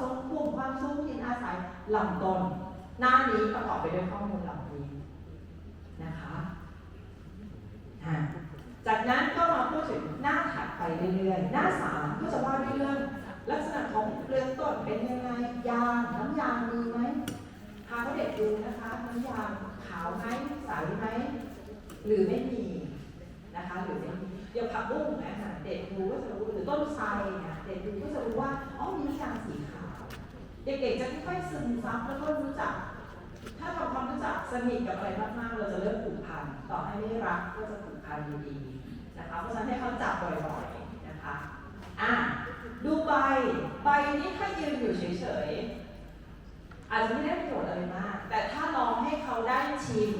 ทรงพุ่มความสูงทินอาศัยลำต้นหน้านี้ประกอบไปด้วยข้อมูลเหล่านี้นะคะอะจากนั้นก็มาพูดถึงหน้าถัดไปเรื่อยๆ หน้าสามก็จะว่าด้วยเรื่องลักษณะของเปลือกต้นเป็นยังไงยางน้ำยางมีไหมพาเขาเด็กดูนะคะน้ำยางขาวไหมใสไหมหรือไม่มีนะคะหรือไม่มีเดี๋ยวผักบุ้งนะคะเด็กดูก็จะรู้หรือต้นไทรเนี่ยเด็กดูก็จะรู้ว่าอ๋อมียางสีขาว เด็กๆจะค่อยๆซึมซับแล้วก็รู้จัก ถ้าทำความรู้จักสนิทกับอะไรมากๆ เราจะเริ่มผูกพันต่อให้ไม่รักก็จะผูกพันอยู่ดีนะคะ เพราะฉะนั้นให้เขาจับบ่อยๆนะคะอะดูใบใบนี้ถ้ายืนอยู่เฉยๆอาจจะไม่ได้ประโยชน์อะไรมาก แต่ถ้าลองให้เขาได้ชิม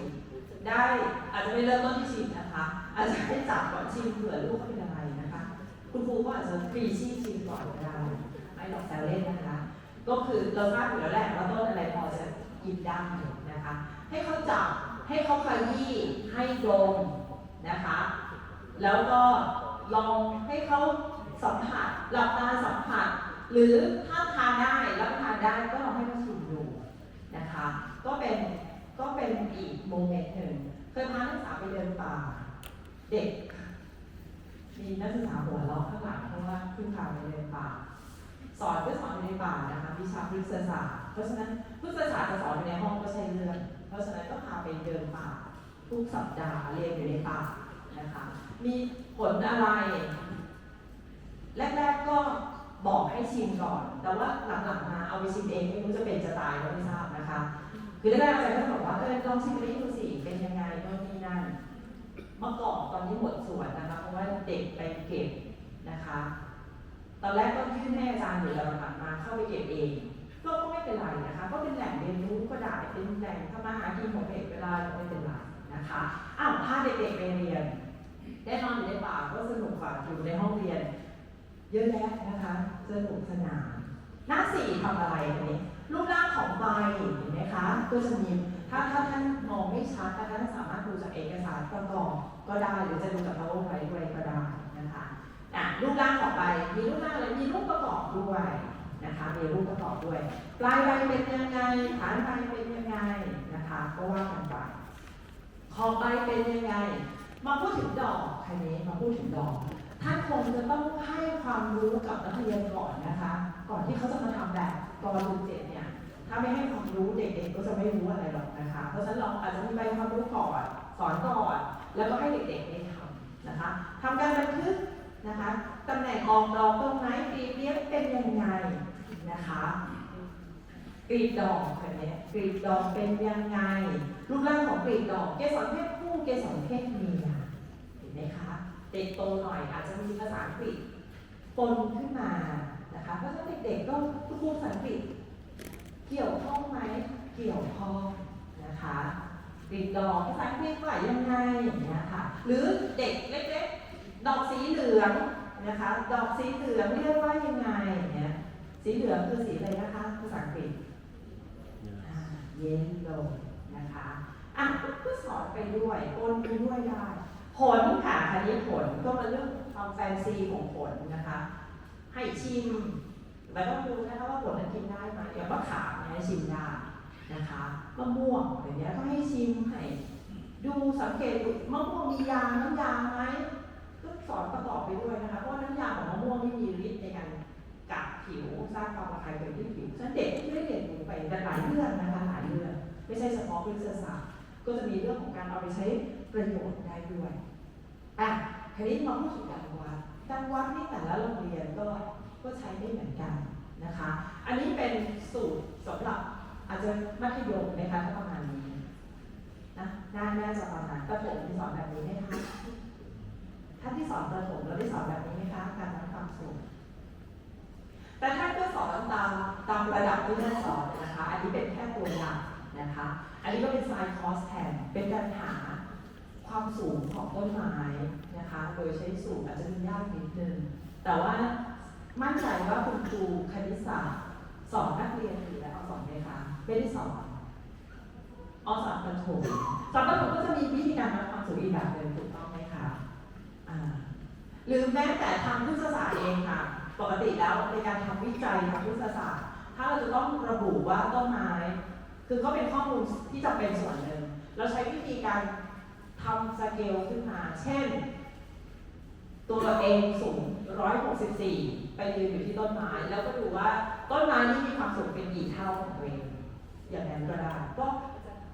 ได้อาจจะไม่เริ่มต้นที่ชิมนะคะ อาจจะให้จับก่อนชิมเผื่อลูกเขาเป็นอะไรนะคะ คุณครูก็อาจจะฟรีชีชิมก่อนก็ได้ไม่หลอกแซวเล่นนะคะ ก็คือเราทราบอยู่แล้วแหละว่าต้นอะไรพอจะกินได้นะคะ ให้เขาจับให้เขาขยี้ให้ดมนะคะ แล้วก็ลองให้เขาสัมผัสหลับตาสัมผัส หรือถ้าทานได้รับทานได้ก็ลองให้เขาชิมดูนะคะ ก็เป็นก็เป็นอีกโมเมนต์หนึ่งเคยพานักศึกษาไปเดินป่า เด็ก มีนักศึกษาหัวเราะข้างหลังเพราะว่าเพิ่งพาไปเดินป่า สอนก็สอนอยู่ในป่านะคะวิชาพฤกษศาสตร์เพราะฉะนั้นพฤกษศาสตร์จะสอนอยู่ในห้องก็ใช่เรื่อง เพราะฉะนั้นก็พาไปเดินป่าทุกสัปดาห์เรียนอยู่ในป่านะคะมีผลอะไร แรก ๆก็บอกให้ชิมก่อน แต่ว่าหลังๆมาเอาไปชิมเองไม่รู้จะเป็นจะตายก็ไม่ทราบนะคะ คือแรกๆอาจารย์ก็จะบอกว่าเออลองชิมไปดูสิเป็นยังไงโน่นนี่นั่นเมื่อก่อนตอนนี้หมดส่วนนะคะเพราะว่าเด็กไปเก็บนะคะ อนแรกก็ยื่นให้อาจารย์อยู่แล้วหลังๆมาเข้าไปเก็บเองก็ก็ไม่เป็นไรนะคะ ก็เป็นแหล่งเรียนรู้ก็ได้เป็นแหล่งทำมาหากินของเด็กเวลาไม่เป็นไรนะคะอ้าวพาเด็กๆไปเรียน ได้นอนอยู่ในป่าก็สนุกกว่าอยู่ในห้องเรียน เยอะแยะนะคะสนุกสนานหน้าสี่ทำอะไรนี้รูปร่างของใบเห็นไหมคะก็จะมีถ้าถ้าท่านมองไม่ชัดท่านสามารถดูจากเอกสารประกอบก็ได้หรือจะดูจาก PowerPoint ด้วยก็ได้นะคะ อะรูปร่างของใบมีรูปร่างอะไรมีรูปประกอบด้วยนะคะมีรูปประกอบด้วย ปลายใบเป็นยังไงฐานใบเป็นยังไงนะคะก็ว่ากันไปขอบใบเป็นยังไง มาพูดถึงดอกคันนี้มาพูดถึงดอกท่านคงจะต้องให้ความรู้กับนักเรียนก่อนนะคะ ก่อนที่เขาจะมาทำแบบกรดูเจ็ดเนี่ยถ้าไม่ให้ความรู้เด็กๆก็จะไม่รู้อะไรหรอกนะคะ เพราะฉะนั้นเราอาจจะมีใบความรู้ก่อนสอนก่อน แล้วก็ให้เด็กๆได้ทำนะคะทำการบันทึก นะคะตำแหน่งออกดอกตรงไหนกรีบเลี้ยงเป็นยังไงนะคะกรีบดอกแบบนี้กรีบดอกเป็นยังไงรูปร่างของกรีบดอกเกสรเพศผู้เกสรเพศเมียเห็นไหมคะเด็กโตหน่อยอาจจะมีภาษาอังกฤษปนขึ้นมานะคะเพราะฉะนั้นเด็กๆก็พูดภาษาอังกฤษเกี่ยวข้องไหมเกี่ยวข้องนะคะกรีดดอกภาษาอังกฤษว่ายังไงอย่างเงี้ยค่ะหรือเด็กเล็กๆ ดอกสีเหลืองนะคะ ดอกสีเหลืองเรียกว่ายังไงอย่างเงี้ยสีเหลืองคือสีอะไรนะคะภาษาอังกฤษเย็นลงนะคะอะก็สอนไปด้วยปนไปด้วยได้ผลค่ะคันนี้ผลก็มาเรื่องความแฟนซีของผลนะคะ ให้ชิมแล้วก็ดูนะคะว่าผลนั้นกินได้ไหมอย่างมะขามเนี่ยชิมได้นะคะมะม่วงอย่างเงี้ยก็ให้ชิมให้ดูสังเกตดูมะม่วงมียางน้ำยางไหม ก็สอนประกอบไปด้วยนะคะ เพราะว่าน้ำยาของมะม่วงนี่มีฤทธิ์ในการกัดผิวสร้างความระคายเคืองที่ผิวฉะนั้นเด็กที่ได้เรียนรู้ไปแต่หลายเรื่องนะคะหลายเรื่องไม่ใช่เฉพาะพฤกษศาสตร์ก็จะมีเรื่องของการเอาไปใช้ประโยชน์ได้ด้วยอะทีนี้มาพูดถึงการวัดการวัดนี่แต่ละโรงเรียนก็ก็ใช้ไม่เหมือนกันนะคะ อันนี้เป็นสูตรสำหรับอาจจะมัธยมนะคะถ้าประมาณนี้นะน่าน่จะประมาณประถมสอนแบบนี้ไหมคะ ท่านที่สอนประถมแล้วได้สอนแบบนี้ไหมคะการวัดความสูงแต่ท่านก็สอนตามตามระดับที่ท่านสอนนะคะ อันนี้เป็นแค่ตัวอย่างนะคะ อันนี้ก็เป็นไซคอสแทนเป็นการหาความสูงของต้นไม้นะคะ โดยใช้สูตรอาจจะมียากนิดนึง แต่ว่ามั่นใจว่าคุณครูคณิตศาสตร์สอนนักเรียนอยู่แล้วสอนไหมคะไม่ได้สอนเอาสอนประถมสอนประถมก็จะมีวิธีการวัดความสูงอีกแบบหนึ่งถูกต้องไหม หรือแม้แต่ทางพฤกษศาสตร์เองค่ะ ปกติแล้วในการทำวิจัยทางพฤกษศาสตร์ ถ้าเราจะต้องระบุว่าต้นไม้ คือก็เป็นข้อมูลที่จำเป็นส่วนหนึ่ง เราใช้วิธีการทำสเกลขึ้นมา เช่น ตัวเราเองสูง 164 ไปยืนอยู่ที่ต้นไม้ แล้วก็ดูว่าต้นไม้นี่มีความสูงเป็นกี่เท่าของตัวเอง อย่างนั้นก็ได้ ก็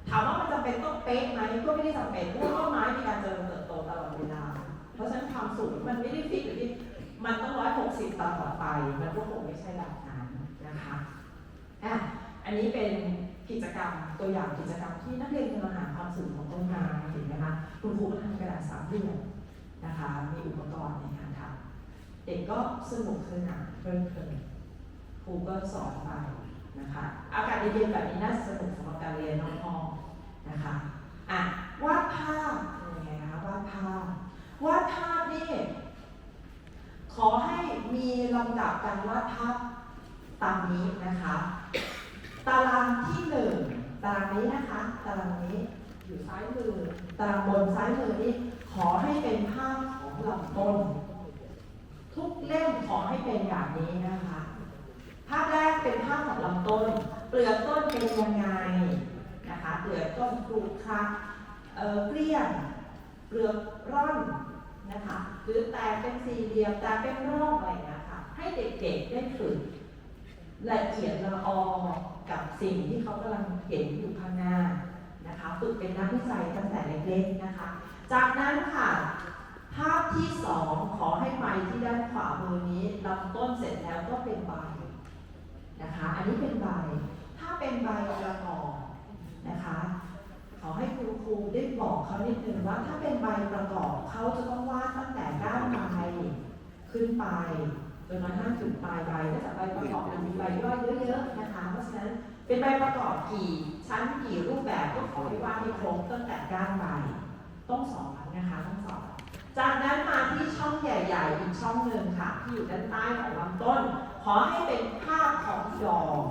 ถามว่ามันจำเป็นต้องเป๊ะไหมก็ไม่ได้จำเป็นเพราะต้นไม้มีการเจริญเติบ ราะฉะนั้นความสูงมันไม่ได้ฟิกอยู่ที่มันต้อง160ตลอดไป มันก็คงไม่ใช่แบบนั้นนะคะอะอันนี้เป็นกิจกรรมตัวอย่างกิจกรรมที่นักเรียนกำลังหาความสูงของต้นไม้เห็นไหมคะคุณครูก็ทำกระดาษสามเหลี่ยมนะคะมีอุปกรณ์ในการทำเด็กก็สนุกสนานเพลินเพลินครูก็สอนไปนะคะอากาศเย็นๆแบบนี้น่าสนุกสำหรับการเรียนน้องๆนะคะอะวาดภาพเป็นยังไงคะวาดภาพ วาดภาพนี่ขอให้มีลำดับการวาดภาพตามนี้นะคะ ตารางที่หนึ่งตารางนี้นะคะ ตารางนี้อยู่ซ้ายมือตารางบนซ้ายมือนี่ขอให้เป็นภาพของลำต้น ทุกเล่มขอให้เป็นอย่างนี้นะคะ ภาพแรกเป็นภาพของลำต้น เปลือกต้นเป็นยังไงนะคะ เปลือกต้นครุขระเออเกลี้ยงเปลือกร่อน นะคะ หรือแตกเป็นสี่เหลี่ยมแตกเป็นร่องอะไรอย่างเงี้ยค่ะให้เด็กๆได้ฝึกละเอียดละออกับสิ่งที่เขากำลังเห็นอยู่ข้างหน้านะคะฝึกเป็นนักวิจัยตั้งแต่เล็กๆนะคะ จากนั้นค่ะ ภาพที่สองขอให้ใบที่ด้านขวามือนี้ลำต้นเสร็จแล้วก็เป็นใบนะคะ อันนี้เป็นใบ ถ้าเป็นใบประกอบนะคะ ขอให้ครูครูได้บอกเขานิดนึงว่าถ้าเป็นใบประกอบเขาจะต้องวาดตั้งแต่ก้านใบขึ้นไปจนกระทั่งถึงปลายใบถ้าจากใบประกอบมันมีใบย่อยเยอะๆนะคะ เพราะฉะนั้นเป็นใบประกอบกี่ชั้นกี่รูปแบบก็ขอให้วาดให้ครบตั้งแต่ก้านใบต้องสอนนะคะต้องสอนจากนั้นมาที่ช่องใหญ่ๆอีกช่องหนึ่งค่ะ ที่อยู่ด้านใต้ของลำต้น ขอให้เป็นภาพของดอก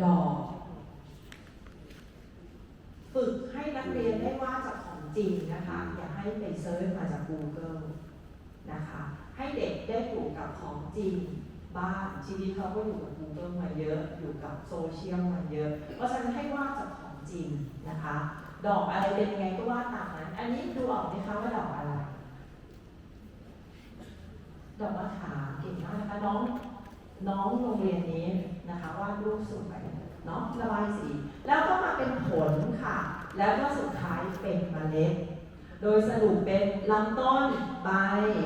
ดอก ฝึกให้นักเรียนได้วาดจากของจริงนะคะ อย่าให้ไปเซิร์ชมาจาก Google นะคะ ให้เด็กได้อยู่กับของจริงบ้างชีวิตเขาก็อยู่กับ Google มาเยอะ อยู่กับโซเชียลมาเยอะ เพราะฉะนั้นให้วาดจากของจริงนะคะ ดอกอะไรเป็นยังไงก็วาดตามนั้น อันนี้ดูออกไหมคะว่าดอกอะไร ดอกมะขามเก่งมากนะคะน้องน้องโรงเรียนนี้นะคะวาดรูปสวย เนาะระบายสี แล้วก็มาเป็นผลค่ะ แล้วก็สุดท้ายเป็นเมล็ด โดยสรุปเป็นลำต้นใบ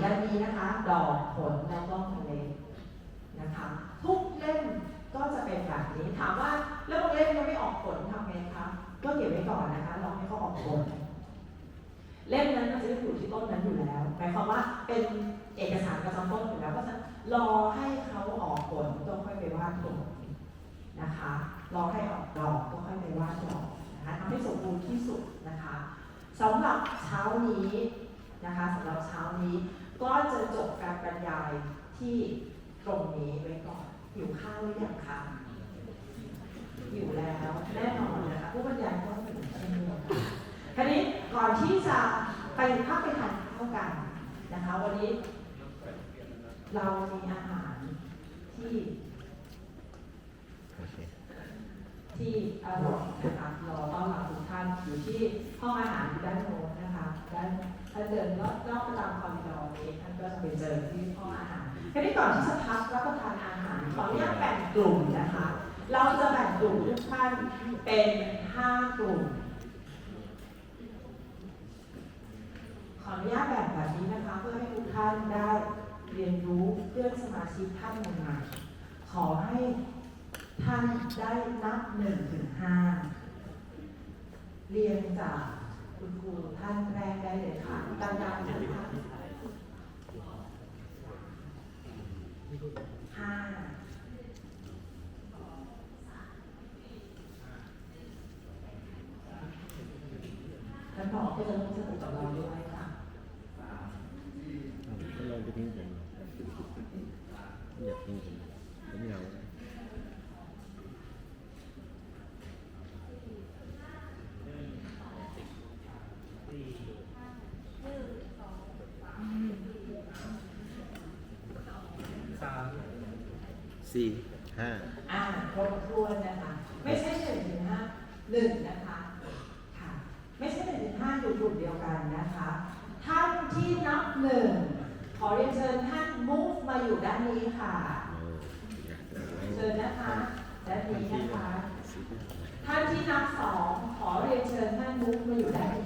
ด้านนี้นะคะ ดอกผลแล้วก็เมล็ดนะคะทุกเล่มก็จะเป็นแบบนี้ถามว่าแล้วบางเล่มยังไม่ออกผลทำไงคะก็เก็บไว้ก่อนนะคะรอให้เขาออกผลเล่มนั้นมันจะอยู่ที่ต้นนั้นอยู่แล้วหมายความว่าเป็นเอกสารประจำต้นอยู่แล้วเพราะรอให้เขาออกผลก็ค่อยไปวาดผลนะคะ รอให้ออกดอกก็ค่อยไปวาดดอกนะคะทำให้สมบูรณ์ที่สุดนะคะสำหรับเช้านี้นะคะสำหรับเช้านี้ก็จะจบการบรรยายที่ตรงนี้ไว้ก่อนหิวข้าวหรือยังคะอยู่แล้วแน่นอนนะคะผู้บรรยายก็เป็นเช่นเดียวกันคราวนี้ก่อนที่จะไปพักไปทานข้าวกันนะคะ วันนี้เรามีอาหารที่ โอเค ที่อร่อยนะคะรอต้อนรับทุกท่านอยู่ที่ห้องอาหารที่ด้านโน้ นนะถ้าเดินรอบรอบตามคอริดนี้ท่านก็จะไปเจอที่ห้องอาหารคราวนี้ก่อนที่จะพักรับประทานอาหารขออนุญาตแบ่งกลุ่มนะคะ เราจะแบ่งกลุ่มทุกท่านเป็นห้ากลุ่ม ขออนุญาตแบ่งแบบนี้นะคะ เพื่อให้ทุกท่านได้เรียนรู้เพื่อนสมาชิกท่านใหม่ขอให้ท่านได้นับหนึ่งถึงห้าเรียนจาก คุณครูท่านแรกได้เลยค่ะดังๆนะคะห้าท่านผอก็จะร่วมสนุกกับเราด้วยค่ะถ้าเราจะทิ้งผมอยากทิ้งผมผมเหงาสาม สี่ห้าอ่าครบถ้วนนะคะ ไม่ใช่หนึ่งถึงห้าหนึ่งนะคะ ค่ะ ไม่ใช่หนึ่งถึงห้าอยู่กลุ่มเดียวกันนะคะ ท่านที่นับหนึ่งขอเรียนเชิญท่าน move มาอยู่ด้านนี้ค่ะ โอ้อยากจะไว้เชิญนะคะด้านนี้นะคะสีเขียวท่านที่นับสองขอเรียนเชิญท่าน move มาอยู่ด้านนี้